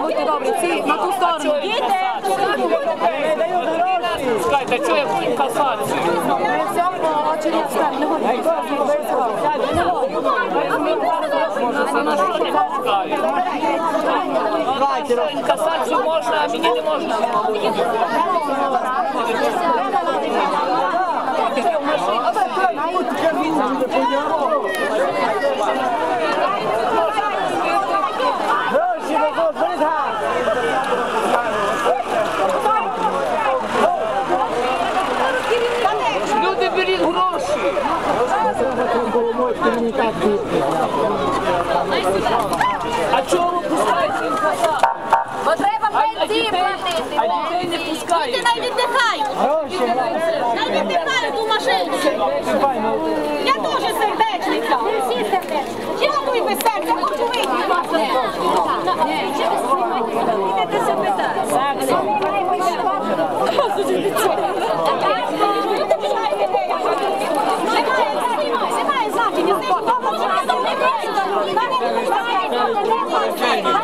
Будьте добрі, всі на ту сторону. Чекайте, чого я буду касатися? Ми все по очереді ставимо. Касацію можна, а мені не можна. А чого ви пускаєте їм інкасацію? Бо треба пенсії платити. а дітей не пускають. Діти навіть віддихають. Навіть віддихають у машині.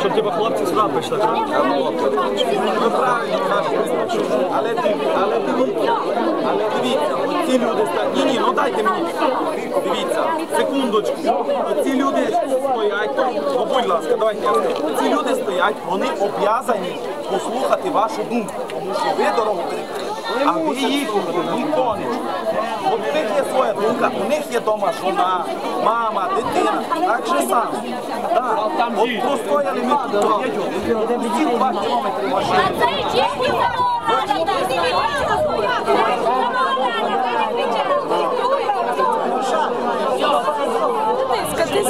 Щоб тебе хлопці сюди пішли. Ви правильно кажете. Але дивіться, але дивіться, але дивіться, ці люди стоять. Ні, ні, ну дайте мені. Дивіться, секундочку. Ці люди стоять, ну будь ласка, давайте я. Ці люди стоять, вони об'язані послухати вашу думку, тому що ви дорогу перекрили. А ви їх виконуєте у них є своя думка, у них є дома жона, мама, дитина. Так же сам. Да. От простояли ми тут два кілометри машини. Скажи,